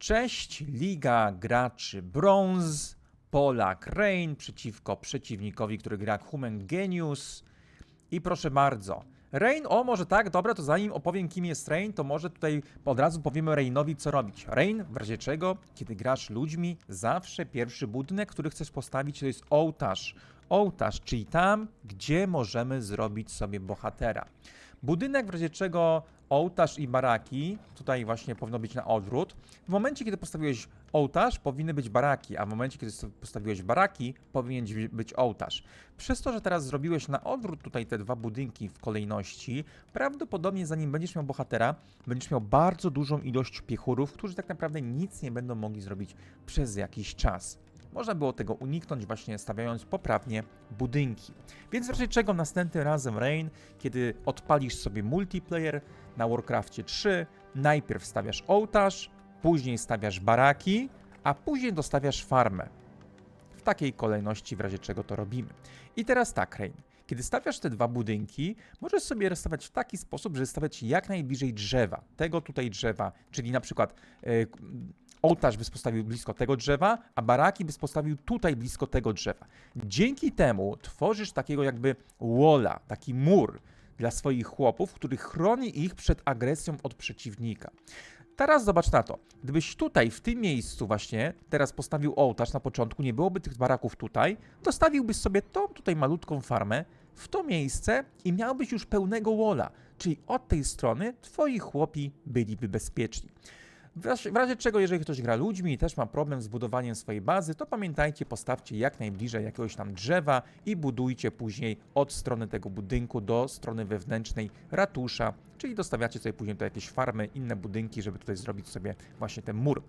Cześć, Liga Graczy Brąz, Polak Rain przeciwko przeciwnikowi, który gra Human Genius. I proszę bardzo, Rain, o może tak, dobra, to zanim opowiem kim jest Rain, to może tutaj od razu powiemy Rainowi co robić. Rain, w razie czego, kiedy grasz ludźmi, zawsze pierwszy budynek, który chcesz postawić to jest ołtarz. Ołtarz, czyli tam, gdzie możemy zrobić sobie bohatera. Budynek, w razie czego ołtarz i baraki, tutaj właśnie powinno być na odwrót. W momencie, kiedy postawiłeś ołtarz, powinny być baraki, a w momencie, kiedy postawiłeś baraki, powinien być ołtarz. Przez to, że teraz zrobiłeś na odwrót tutaj te dwa budynki w kolejności, prawdopodobnie zanim będziesz miał bohatera, będziesz miał bardzo dużą ilość piechurów, którzy tak naprawdę nic nie będą mogli zrobić przez jakiś czas. Można było tego uniknąć właśnie stawiając poprawnie budynki. Więc razie czego następnym razem Rain, kiedy odpalisz sobie multiplayer na Warcraftie 3, najpierw stawiasz ołtarz, później stawiasz baraki, a później dostawiasz farmę. W takiej kolejności, w razie czego to robimy. I teraz tak, Rain. Kiedy stawiasz te dwa budynki, możesz sobie rozstawiać w taki sposób, że stawiać jak najbliżej drzewa. Tego tutaj drzewa, czyli na przykład e, ołtarz byś postawił blisko tego drzewa, a baraki byś postawił tutaj blisko tego drzewa. Dzięki temu tworzysz takiego jakby walla, taki mur dla swoich chłopów, który chroni ich przed agresją od przeciwnika. Teraz zobacz na to. Gdybyś tutaj, w tym miejscu właśnie, teraz postawił ołtarz na początku, nie byłoby tych baraków tutaj, dostawiłbyś sobie tą tutaj malutką farmę w to miejsce i miałbyś już pełnego walla, czyli od tej strony twoi chłopi byliby bezpieczni. W razie, czego, jeżeli ktoś gra ludźmi i też ma problem z budowaniem swojej bazy, to pamiętajcie, postawcie jak najbliżej jakiegoś tam drzewa i budujcie później od strony tego budynku do strony wewnętrznej ratusza, czyli dostawiacie sobie później do jakieś farmy, inne budynki, żeby tutaj zrobić sobie właśnie ten mur.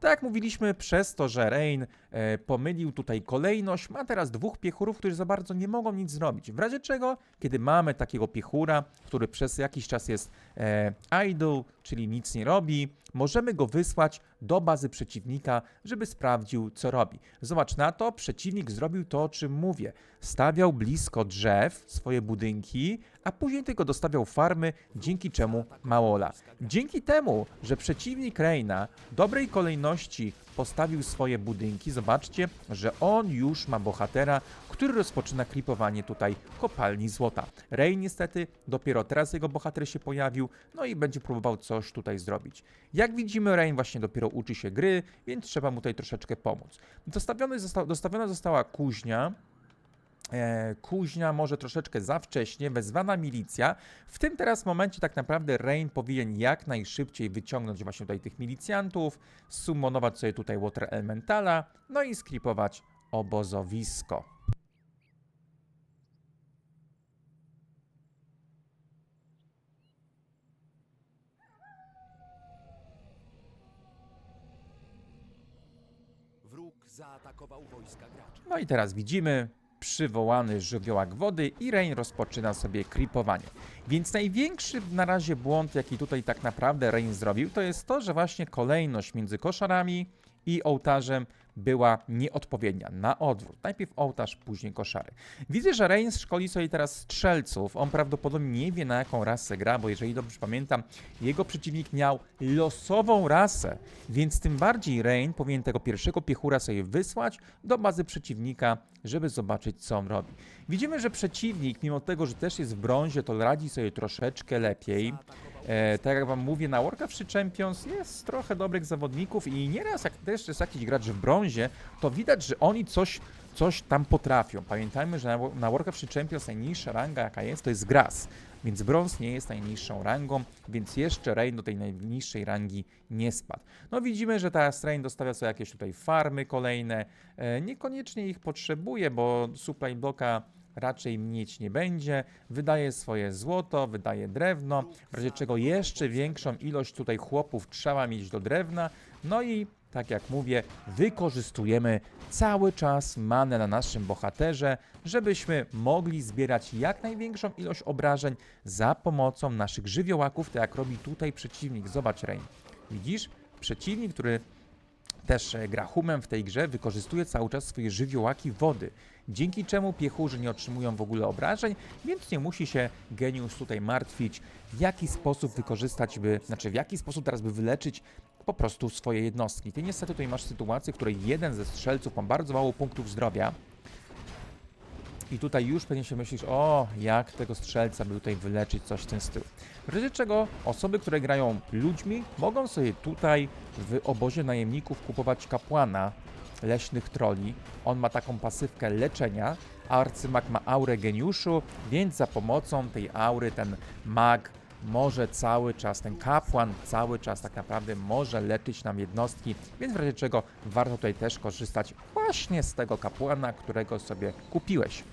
Tak jak mówiliśmy, przez to, że Rain e, pomylił tutaj kolejność, ma teraz dwóch piechurów, którzy za bardzo nie mogą nic zrobić. W razie czego, kiedy mamy takiego piechura, który przez jakiś czas jest e, idle, czyli nic nie robi, możemy go wysłać do bazy przeciwnika, żeby sprawdził, co robi. Zobacz na to, przeciwnik zrobił to, o czym mówię. Stawiał blisko drzew swoje budynki, a później tylko dostawiał farmy, dzięki czemu małola. Dzięki temu, że przeciwnik Reina w dobrej kolejności postawił swoje budynki, zobaczcie, że on już ma bohatera, który rozpoczyna klipowanie tutaj kopalni złota. Rey niestety dopiero teraz jego bohater się pojawił, no i będzie próbował coś tutaj zrobić. Jak widzimy, Rain właśnie dopiero uczy się gry, więc trzeba mu tutaj troszeczkę pomóc. Dostawiona została kuźnia, kuźnia może troszeczkę za wcześnie, wezwana milicja. W tym teraz momencie tak naprawdę Rain powinien jak najszybciej wyciągnąć właśnie tutaj tych milicjantów, summonować sobie tutaj Water Elementala, no i sklipować obozowisko. No i teraz widzimy przywołany żywiołak wody i Rain rozpoczyna sobie creepowanie. Więc największy na razie błąd, jaki tutaj tak naprawdę Rain zrobił, to jest to, że właśnie kolejność między koszarami i ołtarzem była nieodpowiednia, na odwrót. Najpierw ołtarz, później koszary. Widzę, że Rain szkoli sobie teraz strzelców. On prawdopodobnie nie wie na jaką rasę gra, bo jeżeli dobrze pamiętam, jego przeciwnik miał losową rasę, więc tym bardziej Rain powinien tego pierwszego piechura sobie wysłać do bazy przeciwnika, żeby zobaczyć co on robi. Widzimy, że przeciwnik, mimo tego, że też jest w brązie, to radzi sobie troszeczkę lepiej. E, tak jak wam mówię, na Warcraft 3 Champions jest trochę dobrych zawodników i nieraz jak też jest jakiś gracz w brązie, to widać, że oni coś, coś tam potrafią. Pamiętajmy, że na, na Warcraft 3 Champions najniższa ranga jaka jest, to jest Gras. Więc brąz nie jest najniższą rangą, więc jeszcze Rain do tej najniższej rangi nie spadł. No widzimy, że teraz Rain dostawia sobie jakieś tutaj farmy kolejne. E, niekoniecznie ich potrzebuje, bo supply bloka raczej mieć nie będzie. Wydaje swoje złoto, wydaje drewno, w razie czego jeszcze większą ilość tutaj chłopów trzeba mieć do drewna. No i tak jak mówię, wykorzystujemy cały czas manę na naszym bohaterze, żebyśmy mogli zbierać jak największą ilość obrażeń za pomocą naszych żywiołaków, tak jak robi tutaj przeciwnik. Zobacz, Rain. Widzisz? Przeciwnik, który też e, gra humem w tej grze, wykorzystuje cały czas swoje żywiołaki wody, dzięki czemu piechurzy nie otrzymują w ogóle obrażeń, więc nie musi się geniusz tutaj martwić, w jaki sposób wykorzystać by, znaczy w jaki sposób teraz by wyleczyć po prostu swoje jednostki. Ty niestety tutaj masz sytuację, w której jeden ze strzelców ma bardzo mało punktów zdrowia. I tutaj już pewnie się myślisz, o, jak tego strzelca by tutaj wyleczyć, coś w tym stylu. W razie czego osoby, które grają ludźmi, mogą sobie tutaj w obozie najemników kupować kapłana leśnych troli. On ma taką pasywkę leczenia, arcymak ma aurę geniuszu, więc za pomocą tej aury ten mag może cały czas, ten kapłan cały czas tak naprawdę może leczyć nam jednostki, więc w razie czego warto tutaj też korzystać właśnie z tego kapłana, którego sobie kupiłeś.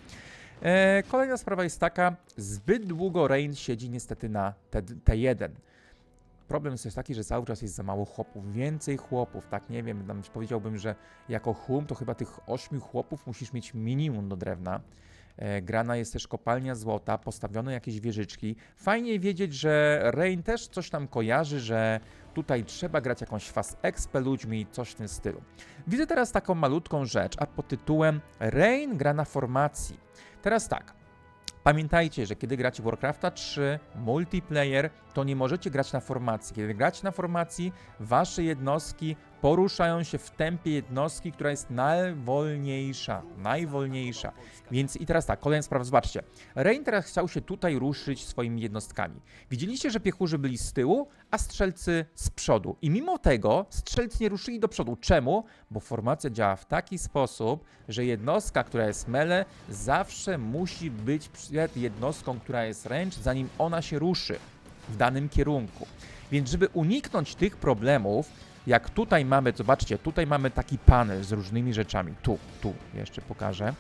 E, kolejna sprawa jest taka, zbyt długo Rain siedzi niestety na T- T1. Problem jest taki, że cały czas jest za mało chłopów, więcej chłopów, tak nie wiem, powiedziałbym, że jako hum to chyba tych ośmiu chłopów musisz mieć minimum do drewna. E, grana jest też kopalnia złota, postawione jakieś wieżyczki. Fajnie wiedzieć, że Rain też coś tam kojarzy, że tutaj trzeba grać jakąś fast exp ludźmi, coś w tym stylu. Widzę teraz taką malutką rzecz, a pod tytułem Rain gra na formacji. Teraz tak, Pamiętajcie, że kiedy gracie Warcrafta 3 multiplayer, to nie możecie grać na formacji. Kiedy gracie na formacji, wasze jednostki poruszają się w tempie jednostki, która jest najwolniejsza. Najwolniejsza. Więc i teraz tak, kolejna sprawa, zobaczcie. Rain teraz chciał się tutaj ruszyć swoimi jednostkami. Widzieliście, że piechurzy byli z tyłu, a strzelcy z przodu. I mimo tego strzelcy nie ruszyli do przodu. Czemu? Bo formacja działa w taki sposób, że jednostka, która jest mele, zawsze musi być przed jednostką, która jest ręcz, zanim ona się ruszy w danym kierunku. Więc żeby uniknąć tych problemów, jak tutaj mamy, zobaczcie, tutaj mamy taki panel z różnymi rzeczami. Tu, tu, jeszcze pokażę.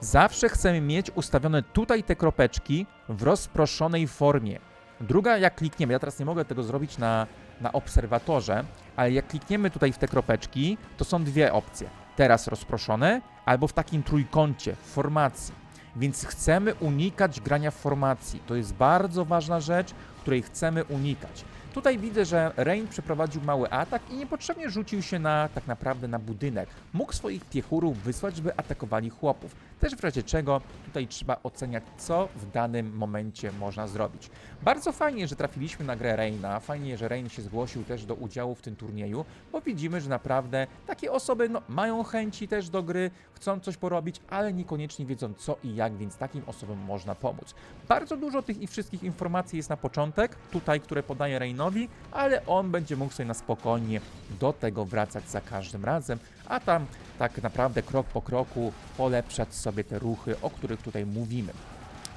Zawsze chcemy mieć ustawione tutaj te kropeczki w rozproszonej formie. Druga, jak klikniemy, ja teraz nie mogę tego zrobić na, na obserwatorze, ale jak klikniemy tutaj w te kropeczki, to są dwie opcje. Teraz rozproszone, albo w takim trójkącie, w formacji. Więc chcemy unikać grania w formacji. To jest bardzo ważna rzecz, której chcemy unikać. Tutaj widzę, że Rain przeprowadził mały atak i niepotrzebnie rzucił się na tak naprawdę na budynek. Mógł swoich piechurów wysłać, żeby atakowali chłopów. Też w razie czego tutaj trzeba oceniać, co w danym momencie można zrobić. Bardzo fajnie, że trafiliśmy na grę Reina. Fajnie, że Rain się zgłosił też do udziału w tym turnieju, bo widzimy, że naprawdę takie osoby no, mają chęci też do gry, chcą coś porobić, ale niekoniecznie wiedzą co i jak, więc takim osobom można pomóc. Bardzo dużo tych i wszystkich informacji jest na początek, tutaj, które podaje Reinowi, ale on będzie mógł sobie na spokojnie do tego wracać za każdym razem, a tam tak naprawdę krok po kroku polepszać sobie te ruchy, o których tutaj mówimy.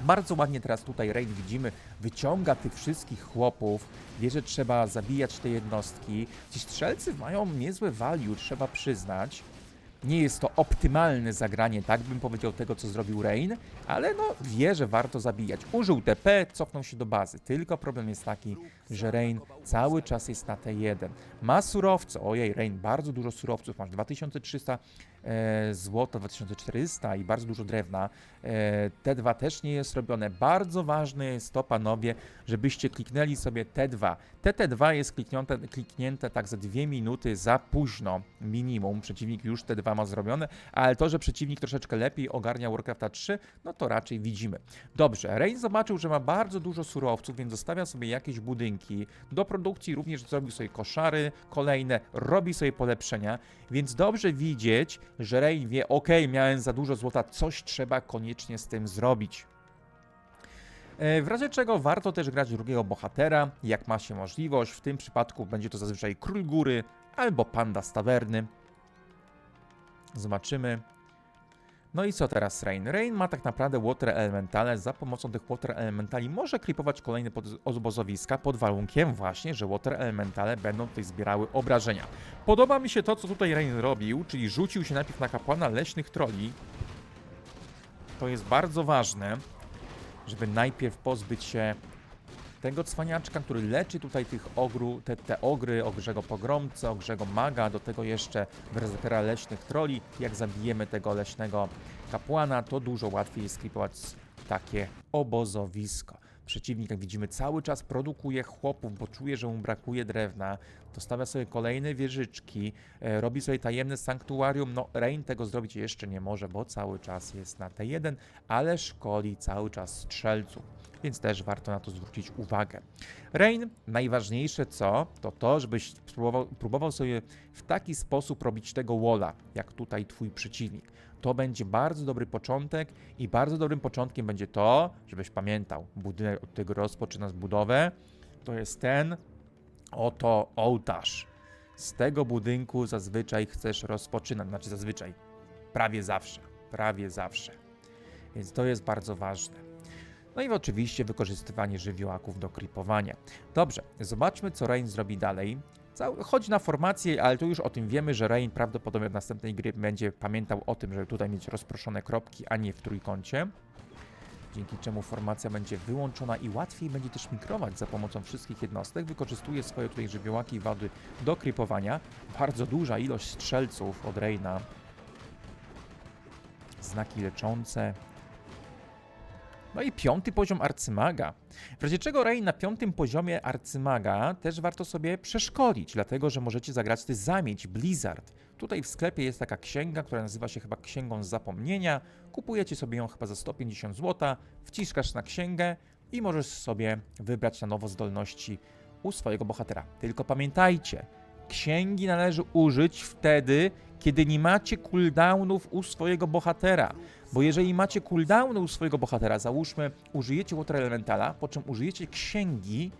Bardzo ładnie teraz tutaj Rain widzimy, wyciąga tych wszystkich chłopów, wie, że trzeba zabijać te jednostki. Ci strzelcy mają niezłe value, trzeba przyznać. Nie jest to optymalne zagranie, tak bym powiedział, tego, co zrobił Rain, ale no wie, że warto zabijać. Użył TP, cofnął się do bazy. Tylko problem jest taki, że Rain cały czas jest na T1. Ma surowce, ojej, Rain, bardzo dużo surowców, masz 2300 e, złota, 2400 i bardzo dużo drewna. E, T2 też nie jest robione. Bardzo ważne jest to, panowie, żebyście kliknęli sobie T2. TT2 jest kliknięte, kliknięte tak za dwie minuty za późno, minimum. Przeciwnik już T2 ma zrobione, ale to, że przeciwnik troszeczkę lepiej ogarnia Warcrafta 3, no to raczej widzimy. Dobrze, Rain zobaczył, że ma bardzo dużo surowców, więc zostawia sobie jakieś budynki. Do produkcji również zrobił sobie koszary kolejne, robi sobie polepszenia, więc dobrze widzieć, że Rain wie, ok, miałem za dużo złota, coś trzeba koniecznie z tym zrobić. E, W razie czego warto też grać drugiego bohatera, jak ma się możliwość. W tym przypadku będzie to zazwyczaj Król Góry albo Panda z Tawerny. Zobaczymy. No i co teraz Rain? Rain ma tak naprawdę Water Elementale. Za pomocą tych Water Elementali może klipować kolejne pod- obozowiska pod warunkiem właśnie, że Water Elementale będą tutaj zbierały obrażenia. Podoba mi się to, co tutaj Rain robił, czyli rzucił się najpierw na kapłana leśnych troli. To jest bardzo ważne, żeby najpierw pozbyć się tego cwaniaczka, który leczy tutaj tych ogru, te, te ogry, ogrzego pogromcę, ogrzego maga, do tego jeszcze berserkera leśnych troli. Jak zabijemy tego leśnego kapłana, to dużo łatwiej sklipować takie obozowisko. Przeciwnik, jak widzimy, cały czas produkuje chłopów, bo czuje, że mu brakuje drewna. Dostawia sobie kolejne wieżyczki, e, robi sobie tajemne sanktuarium. No, Rain tego zrobić jeszcze nie może, bo cały czas jest na T1, ale szkoli cały czas strzelców. więc też warto na to zwrócić uwagę. Rain, najważniejsze co, to to, żebyś spróbował, próbował sobie w taki sposób robić tego walla, jak tutaj twój przeciwnik. To będzie bardzo dobry początek i bardzo dobrym początkiem będzie to, żebyś pamiętał, budynek, od którego rozpoczynasz budowę, to jest ten oto ołtarz. Z tego budynku zazwyczaj chcesz rozpoczynać, znaczy zazwyczaj, prawie zawsze, prawie zawsze. Więc to jest bardzo ważne. No i oczywiście wykorzystywanie żywiołaków do kripowania. Dobrze, zobaczmy co Rain zrobi dalej. Chodzi na formację, ale tu już o tym wiemy, że Rain prawdopodobnie od następnej gry będzie pamiętał o tym, żeby tutaj mieć rozproszone kropki, a nie w trójkącie. Dzięki czemu formacja będzie wyłączona i łatwiej będzie też mikrować za pomocą wszystkich jednostek. Wykorzystuje swoje tutaj żywiołaki i wady do kripowania. Bardzo duża ilość strzelców od Reina. Znaki leczące. No i piąty poziom arcymaga. W razie czego Rain na piątym poziomie arcymaga też warto sobie przeszkolić, dlatego że możecie zagrać ty zamieć Blizzard. Tutaj w sklepie jest taka księga, która nazywa się chyba Księgą Zapomnienia. Kupujecie sobie ją chyba za 150 zł, wciskasz na księgę i możesz sobie wybrać na nowo zdolności u swojego bohatera. Tylko pamiętajcie, księgi należy użyć wtedy, kiedy nie macie cooldownów u swojego bohatera. Bo jeżeli macie cooldowny u swojego bohatera, załóżmy, użyjecie Water Elementala, po czym użyjecie księgi,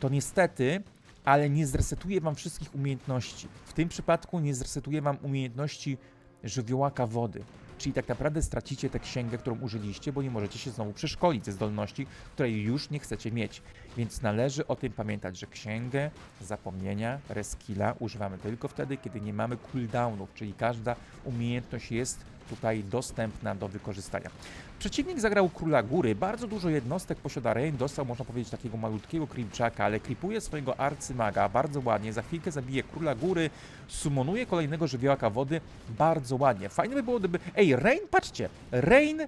to niestety, ale nie zresetuje wam wszystkich umiejętności. W tym przypadku nie zresetuje wam umiejętności żywiołaka wody. Czyli tak naprawdę stracicie tę księgę, którą użyliście, bo nie możecie się znowu przeszkolić ze zdolności, której już nie chcecie mieć. Więc należy o tym pamiętać, że księgę zapomnienia, reskilla używamy tylko wtedy, kiedy nie mamy cooldownów, czyli każda umiejętność jest tutaj dostępna do wykorzystania. Przeciwnik zagrał Króla Góry, bardzo dużo jednostek posiada Rain, dostał można powiedzieć takiego malutkiego creepczaka, ale creepuje swojego arcymaga bardzo ładnie, za chwilkę zabije Króla Góry, summonuje kolejnego żywiołaka wody bardzo ładnie. Fajnie by było, gdyby... Ej, Rain, patrzcie! Rain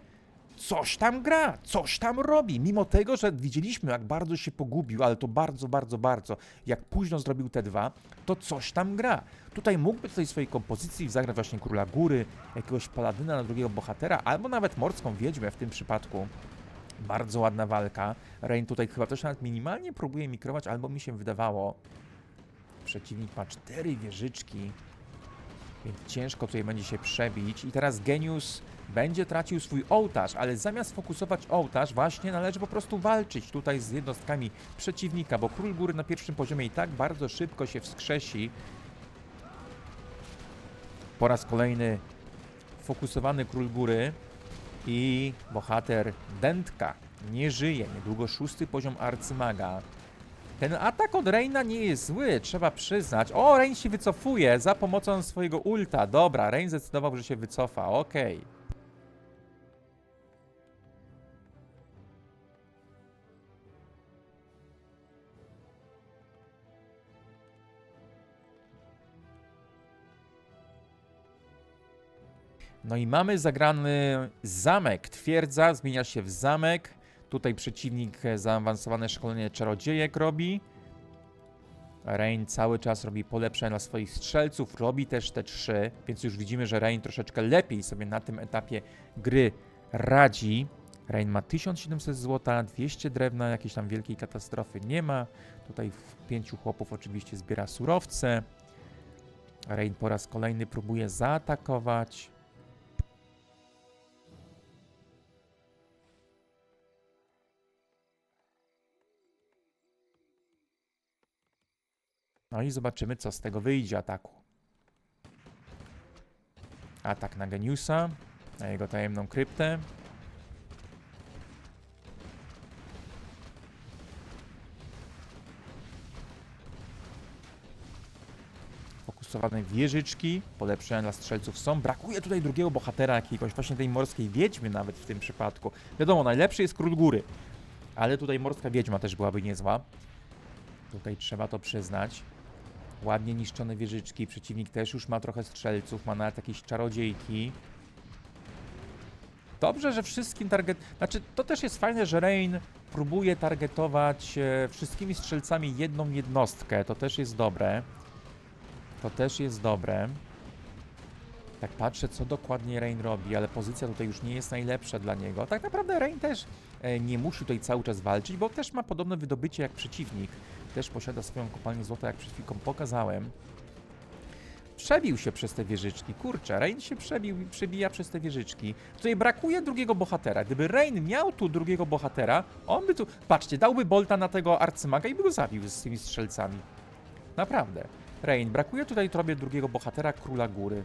coś tam gra, coś tam robi, mimo tego, że widzieliśmy, jak bardzo się pogubił, ale to bardzo, bardzo, bardzo, jak późno zrobił te dwa, to coś tam gra. Tutaj mógłby tutaj swojej kompozycji zagrać właśnie Króla Góry, jakiegoś paladyna na drugiego bohatera, albo nawet morską wiedźmę w tym przypadku. Bardzo ładna walka. Rain tutaj chyba też nawet minimalnie próbuje mikrować, albo mi się wydawało. Przeciwnik ma cztery wieżyczki, więc ciężko tutaj będzie się przebić. I teraz Genius będzie tracił swój ołtarz, ale zamiast fokusować ołtarz, właśnie należy po prostu walczyć tutaj z jednostkami przeciwnika, bo Król Góry na pierwszym poziomie i tak bardzo szybko się wskrzesi. Po raz kolejny fokusowany Król Góry i bohater Dętka nie żyje. Niedługo szósty poziom Arcymaga. Ten atak od Reina nie jest zły, trzeba przyznać. O, Rein się wycofuje za pomocą swojego ulta. Dobra, Rein zdecydował, że się wycofa. Okej. No i mamy zagrany zamek. Twierdza zmienia się w zamek. Tutaj przeciwnik e, zaawansowane szkolenie czarodziejek robi. Rain cały czas robi polepszenia dla swoich strzelców, robi też te trzy, więc już widzimy, że Rain troszeczkę lepiej sobie na tym etapie gry radzi. Rain ma 1700 zł, 200 drewna, jakiejś tam wielkiej katastrofy nie ma. Tutaj pięciu chłopów oczywiście zbiera surowce. Rain po raz kolejny próbuje zaatakować. No i zobaczymy, co z tego wyjdzie ataku. Atak na Geniusa, na jego tajemną kryptę. Fokusowane wieżyczki, polepszenia dla strzelców są. Brakuje tutaj drugiego bohatera jakiegoś, właśnie tej morskiej wiedźmy nawet w tym przypadku. Wiadomo, najlepszy jest Król Góry, ale tutaj morska wiedźma też byłaby niezła. Tutaj trzeba to przyznać. Ładnie niszczone wieżyczki. Przeciwnik też już ma trochę strzelców, ma nawet jakieś czarodziejki. Dobrze, że wszystkim target... Znaczy, to też jest fajne, że Rain próbuje targetować e, wszystkimi strzelcami jedną jednostkę. To też jest dobre. To też jest dobre. Tak patrzę, co dokładnie Rain robi, ale pozycja tutaj już nie jest najlepsza dla niego. Tak naprawdę Rain też e, nie musi tutaj cały czas walczyć, bo też ma podobne wydobycie jak przeciwnik. Też posiada swoją kopalnię złota, jak przed chwilką pokazałem. Przebił się przez te wieżyczki. Kurczę, Rain się przebił, przebija przez te wieżyczki. Tutaj brakuje drugiego bohatera. Gdyby Rain miał tu drugiego bohatera, on by tu... Patrzcie, dałby Bolta na tego arcymaga i by go zabił z tymi strzelcami. Naprawdę. Rain, brakuje tutaj tobie drugiego bohatera, Króla Góry.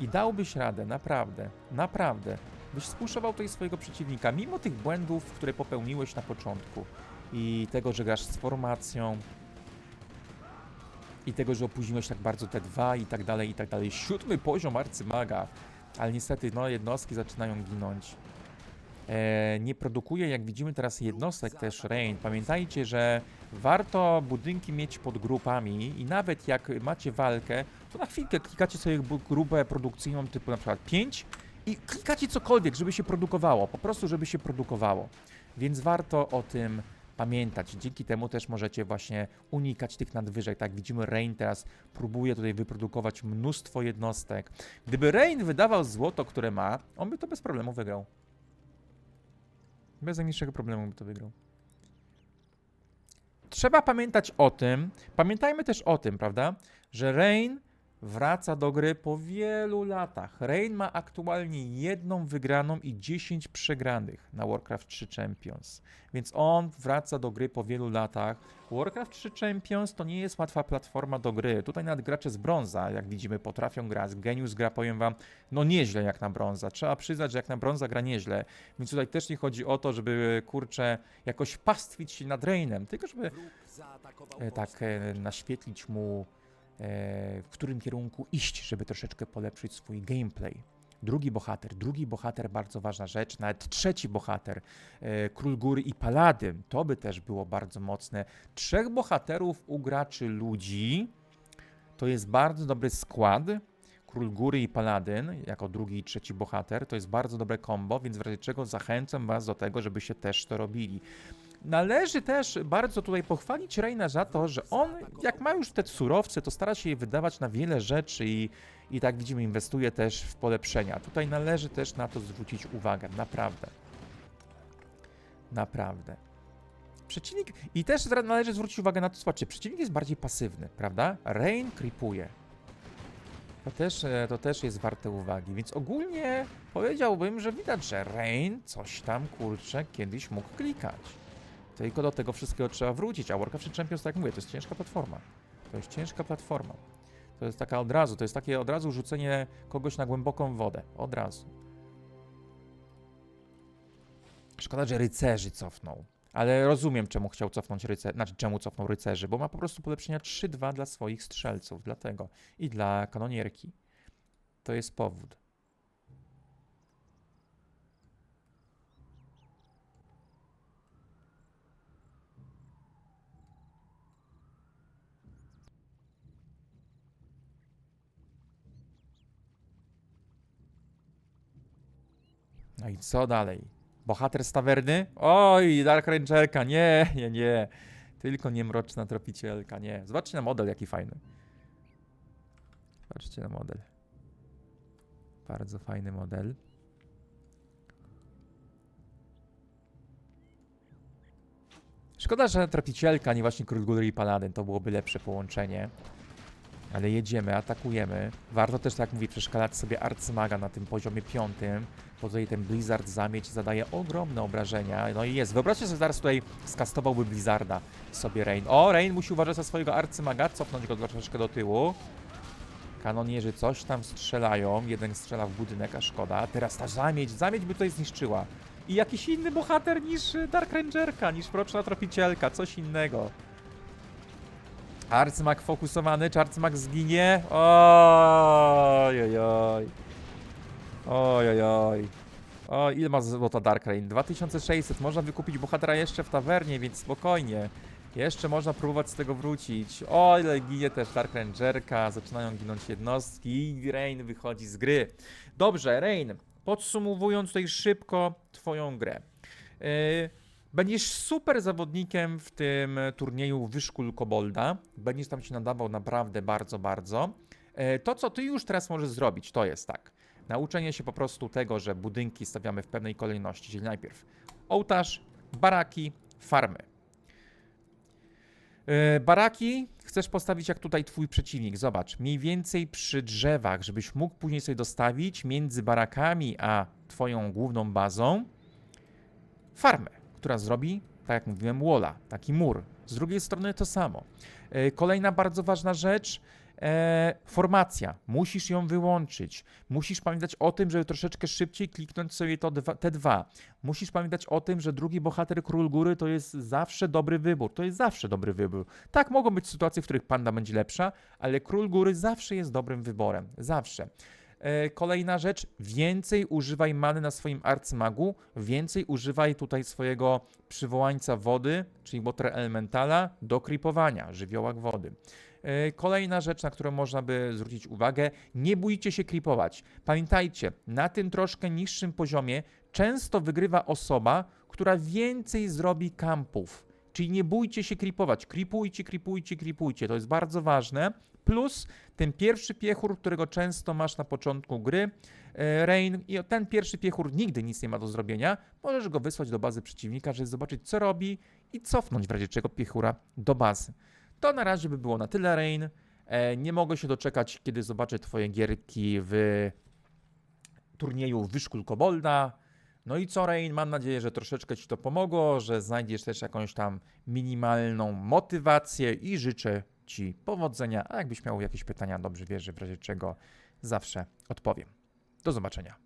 I dałbyś radę, naprawdę, naprawdę. Byś spuszował tutaj swojego przeciwnika, mimo tych błędów, które popełniłeś na początku. I tego, że grasz z formacją. I tego, że opóźniłeś tak bardzo te dwa i tak dalej, i tak dalej. Siódmy poziom arcymaga. Ale niestety, no, jednostki zaczynają ginąć. E, nie produkuje, jak widzimy teraz, jednostek też Rain. Pamiętajcie, że warto budynki mieć pod grupami i nawet jak macie walkę, to na chwilkę klikacie sobie grupę produkcyjną typu na przykład 5 i klikacie cokolwiek, żeby się produkowało, po prostu żeby się produkowało. Więc warto o tym pamiętać. Dzięki temu też możecie właśnie unikać tych nadwyżek. Tak, widzimy Rain teraz próbuje tutaj wyprodukować mnóstwo jednostek. Gdyby Rain wydawał złoto, które ma, on by to bez problemu wygrał. Bez najmniejszego problemu by to wygrał. Trzeba pamiętać o tym, pamiętajmy też o tym, prawda, że Rain wraca do gry po wielu latach. Rain ma aktualnie jedną wygraną i 10 przegranych na Warcraft 3 Champions. Więc on wraca do gry po wielu latach. Warcraft 3 Champions to nie jest łatwa platforma do gry. Tutaj nawet gracze z brąza, jak widzimy, potrafią grać. Genius gra, powiem wam, no nieźle jak na brąza. Trzeba przyznać, że jak na brąza gra nieźle. Więc tutaj też nie chodzi o to, żeby, kurczę, jakoś pastwić się nad Rainem, tylko żeby e, tak e, naświetlić mu, w którym kierunku iść, żeby troszeczkę polepszyć swój gameplay. Drugi bohater, drugi bohater, bardzo ważna rzecz, nawet trzeci bohater, e, Król Góry i Paladyn, to by też było bardzo mocne. Trzech bohaterów u graczy ludzi, to jest bardzo dobry skład. Król Góry i Paladyn, jako drugi i trzeci bohater, to jest bardzo dobre combo, więc w razie czego zachęcam was do tego, żebyście też to robili. Należy też bardzo tutaj pochwalić Reina za to, że on, jak ma już te surowce, to stara się je wydawać na wiele rzeczy i, i tak widzimy, inwestuje też w polepszenia. Tutaj należy też na to zwrócić uwagę, naprawdę. Naprawdę. Przeciwnik, i też należy zwrócić uwagę na to, zobaczcie, przeciwnik jest bardziej pasywny, prawda? Rain creepuje. To też, e, to też jest warte uwagi, więc ogólnie powiedziałbym, że widać, że Rain coś tam, kurczę, kiedyś mógł klikać. Tylko do tego wszystkiego trzeba wrócić, a Warcraft 3 Champions, tak jak mówię, to jest ciężka platforma. To jest ciężka platforma. To jest taka od razu, to jest takie od razu rzucenie kogoś na głęboką wodę. Od razu. Szkoda, że rycerzy cofnął. Ale rozumiem, czemu chciał cofnąć rycerzy, znaczy czemu cofnął rycerzy, bo ma po prostu polepszenia 3-2 dla swoich strzelców, dlatego. I dla kanonierki. To jest powód. No i co dalej? Bohater z tawerny? Oj, Dark Rangerka, nie, nie, nie. Tylko nie mroczna tropicielka, nie. Zobaczcie na model, jaki fajny. Zobaczcie na model. Bardzo fajny model. Szkoda, że tropicielka, nie właśnie Król Góry i Paladyn. To byłoby lepsze połączenie. Ale jedziemy, atakujemy. Warto też, tak jak mówię, przeszkalać sobie arcymaga na tym poziomie piątym. Po tutaj ten Blizzard zamieć zadaje ogromne obrażenia. No i jest. Wyobraźcie sobie, zaraz tutaj skastowałby Blizzarda sobie Rain. O, Rain musi uważać za swojego arcymaga, cofnąć go troszeczkę do tyłu. Kanonierzy coś tam strzelają. Jeden strzela w budynek, a szkoda. Teraz ta zamieć, zamieć by tutaj zniszczyła. I jakiś inny bohater niż Dark Rangerka, niż Mroczna Tropicielka, coś innego. Arcymak fokusowany, czy Arcymak zginie? Oj, oj, oj. Oj, oj, oj. O, ile ma złota Dark Rain? 2600. Można wykupić bohatera jeszcze w tawernie, więc spokojnie. Jeszcze można próbować z tego wrócić. O, ile ginie też Dark Rangerka. Zaczynają ginąć jednostki i Rain wychodzi z gry. Dobrze, Rain. Podsumowując tutaj szybko twoją grę. Yy, Będziesz super zawodnikiem w tym turnieju Wyszkól Kobolda. Będziesz tam się nadawał naprawdę bardzo, bardzo. E, To, co ty już teraz możesz zrobić, to jest tak. Nauczenie się po prostu tego, że budynki stawiamy w pewnej kolejności, czyli najpierw ołtarz, baraki, farmy. E, Baraki chcesz postawić jak tutaj twój przeciwnik. Zobacz, mniej więcej przy drzewach, żebyś mógł później sobie dostawić między barakami a twoją główną bazą farmę, która zrobi, tak jak mówiłem, walla, taki mur. Z drugiej strony to samo. E, Kolejna bardzo ważna rzecz, e, formacja. Musisz ją wyłączyć. Musisz pamiętać o tym, żeby troszeczkę szybciej kliknąć sobie to dwa, te dwa. Musisz pamiętać o tym, że drugi bohater Król Góry to jest zawsze dobry wybór. To jest zawsze dobry wybór. Tak, mogą być sytuacje, w których panda będzie lepsza, ale Król Góry zawsze jest dobrym wyborem. Zawsze. E, Kolejna rzecz, więcej używaj many na swoim arcymagu, więcej używaj tutaj swojego przywołańca wody, czyli Water Elementala, do kripowania, żywiołak wody. E, Kolejna rzecz, na którą można by zwrócić uwagę, nie bójcie się kripować. Pamiętajcie, na tym troszkę niższym poziomie często wygrywa osoba, która więcej zrobi kampów. Czyli nie bójcie się kripować. Kripujcie, kripujcie, kripujcie. To jest bardzo ważne. Plus ten pierwszy piechur, którego często masz na początku gry, e, Rain, i ten pierwszy piechur nigdy nic nie ma do zrobienia. Możesz go wysłać do bazy przeciwnika, żeby zobaczyć, co robi i cofnąć w razie czego piechura do bazy. To na razie by było na tyle, Rain. E, Nie mogę się doczekać, kiedy zobaczę Twoje gierki w turnieju Wyszkól Kobolda. No i co, Rain? Mam nadzieję, że troszeczkę Ci to pomogło, że znajdziesz też jakąś tam minimalną motywację i życzę Ci powodzenia. A jakbyś miał jakieś pytania, dobrze wiesz, że w razie czego zawsze odpowiem. Do zobaczenia.